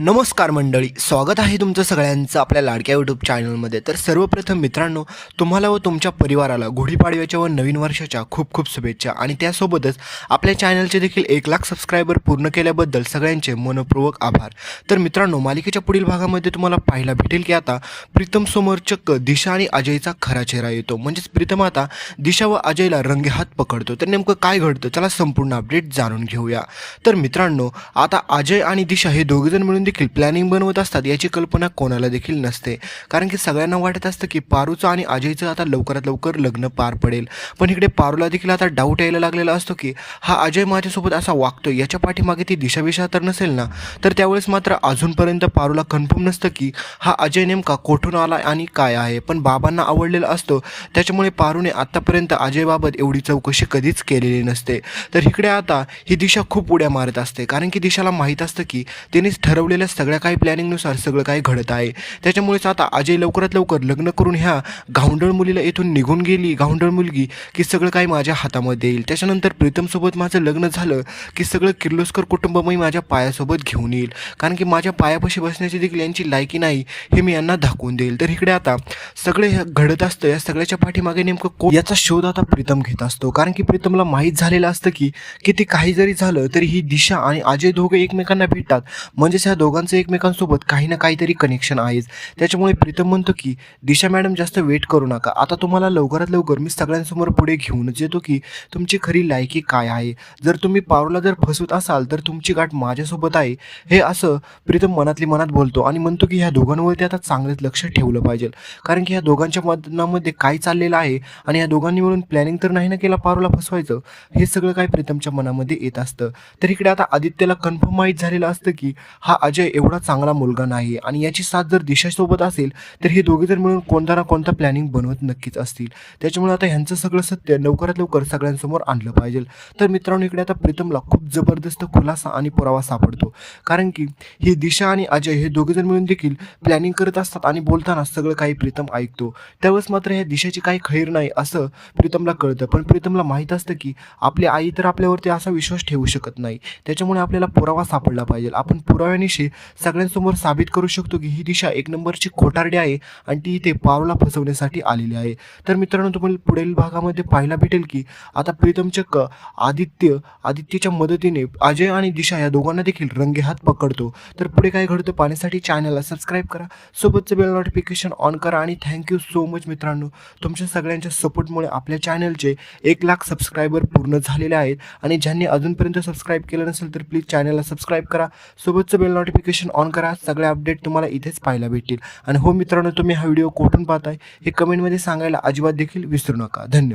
नमस्कार मंडळी स्वागत आहे तुमचं सगळ्यांचं आपल्या लाडक्या यूट्यूब चॅनलमध्ये तर सर्वप्रथम मित्रांनो तुम्हाला व तुमच्या परिवाराला गुढीपाडव्याच्या व नवीन वर्षाच्या खूप खूप शुभेच्छा आणि त्यासोबतच आपल्या चॅनलचे देखील एक लाख सबस्क्रायबर पूर्ण केल्याबद्दल सगळ्यांचे मनपूर्वक आभार. तर मित्रांनो मालिकेच्या पुढील भागामध्ये तुम्हाला पाहायला भेटेल की आता प्रीतम समोर चक्क दिशा आणि अजयचा खरा चेहरा येतो. म्हणजेच प्रीतम आता दिशा व अजयला रंगेहात पकडतो. तर नेमकं काय घडतं? चला संपूर्ण अपडेट जाणून घेऊया. तर मित्रांनो आता अजय आणि दिशा हे दोघेजण मिळून देखील प्लॅनिंग बनवत असतात याची कल्पना कोणाला देखील नसते. कारण की सगळ्यांना वाटत असतं की पारूचं आणि अजयचं आता लवकरात लवकर लग्न पार पडेल. पण इकडे पारूला देखील आता डाऊट यायला लागलेला असतो की हा अजय माझ्यासोबत असा वागतो याच्या पाठीमागे ती दिशाविशा तर नसेल ना? तर त्यावेळेस मात्र अजूनपर्यंत पारूला कन्फर्म नसतं की हा अजय नेमका कोठून आला आणि काय आहे? पण बाबांना आवडलेला असतो. त्याच्यामुळे पारूने आत्तापर्यंत अजयबाबत एवढी चौकशी कधीच केलेली नसते. तर इकडे आता ही दिशा खूप उड्या मारत असते. कारण की दिशाला माहीत असतं की तिनेच ठरवलेल्या सगळ्या काही प्लॅनिंगनुसार सगळं काही घडत आहे. त्याच्यामुळेच आता अजय लवकरात लवकर लग्न करून ह्या गावंडळ मुलीला येथून निघून गेली. गावंडळ मुलगी की सगळं काही माझ्या हातामध्ये येईल. त्याच्यानंतर प्रीतमसोबत माझं लग्न झालं की सगळं किर्लोस्कर कुटुंब मी माझ्या पायासोबत घेऊन येईल. कारण की माझ्या पायापाशी बसण्याची देखील यांची लायकी नाही हे मी यांना दाखवून देईल. तर इकडे आता सगळे घडत असतं. या सगळ्याच्या पाठीमागे नेमकं को याचा शोध आता प्रीतम घेत असतो. कारण की प्रीतमला माहीत झालेलं असतं की किती काही जरी झालं तरी ही दिशा आणि अजय दोघे एकमेकांना भेटतात. म्हणजेच ह्या दोघांचं एकमेकांसोबत काही ना काहीतरी कनेक्शन आहेच. त्याच्यामुळे प्रीतम म्हणतो की दिशा मॅडम जास्त वेट करू नका. आता तुम्हाला लवकरात लवकर मी सगळ्यांसमोर पुढे घेऊनच येतो की तुमची खरी लायकी काय आहे? जर तुम्ही पारूला जर फसवत असाल तर तुमची गाठ माझ्यासोबत आहे. हे असं प्रीतम मनातली मनात बोलतो आणि म्हणतो की ह्या दोघांवरती आता चांगलंच लक्ष ठेवलं पाहिजे. कारण की ह्या दोघांच्या मनामध्ये काय चाललेलं आहे आणि या दोघांनी मिळून प्लॅनिंग तर नाही ना केला पारूला फसवायचं? हे सगळं काय प्रीतमच्या मनामध्ये येत असतं. तर इकडे आता आदित्यला कन्फर्म माहीत झालेलं असतं की हा अजय म्हणजे एवढा चांगला मुलगा नाही आणि याची साथ जर दिशासोबत असेल तर हे दोघे जर मिळून कोणता ना कोणता प्लॅनिंग बनवत नक्कीच असतील. त्याच्यामुळे आता ह्यांचं सगळं सत्य लवकरात लवकर सगळ्यांसमोर आणलं पाहिजे. तर मित्रांनो इकडे आता प्रीतमला खूप जबरदस्त खुलासा आणि पुरावा सापडतो. कारण की ही दिशा आणि अजय हे दोघे जण मिळून देखील प्लॅनिंग करत असतात आणि बोलताना सगळं काही प्रीतम ऐकतो. त्यावेळेस मात्र ह्या दिशाची काही खैर नाही असं प्रीतमला कळतं. पण प्रीतमला माहीत असतं की आपली आई तर आपल्यावरती असा विश्वास ठेवू शकत नाही. त्याच्यामुळे आपल्याला पुरावा सापडला पाहिजे. आपण पुराव्यानिशी सगळ्यांसमोर साबित करू शकतो की ही दिशा एक नंबरची खोटारडी आहे आणि ती इथे पावला फसवण्यासाठी आलेली आहे. तर मित्रांनो तुम्हाला पुढील भागामध्ये पाहायला भेटेल की आता प्रीतम चक्क आदित्य आदित्यच्या मदतीने अजय आणि दिशा या दोघांना देखील रंगे हात पकडतो. तर पुढे काय घडतं पाहण्यासाठी चॅनलला सबस्क्राईब करा. सोबतचं बेल नोटिफिकेशन ऑन करा आणि थँक्यू सो मच मित्रांनो. तुमच्या सगळ्यांच्या सपोर्टमुळे आपल्या चॅनलचे एक लाख सबस्क्रायबर पूर्ण झालेले आहेत. आणि ज्यांनी अजूनपर्यंत सबस्क्राईब केलं नसेल तर प्लीज चॅनलला सबस्क्राईब करा. सोबतचं बेल नोटिफिकेशन ऑन करा. सगळे अपडेट तुम्हाला इथेच पाहायला भेटतील. आणि हो मित्रांनो तुम्ही हा व्हिडिओ कुठून पाहताय हे कमेंटमध्ये सांगायला अजिबात देखील विसरू नका. धन्यवाद.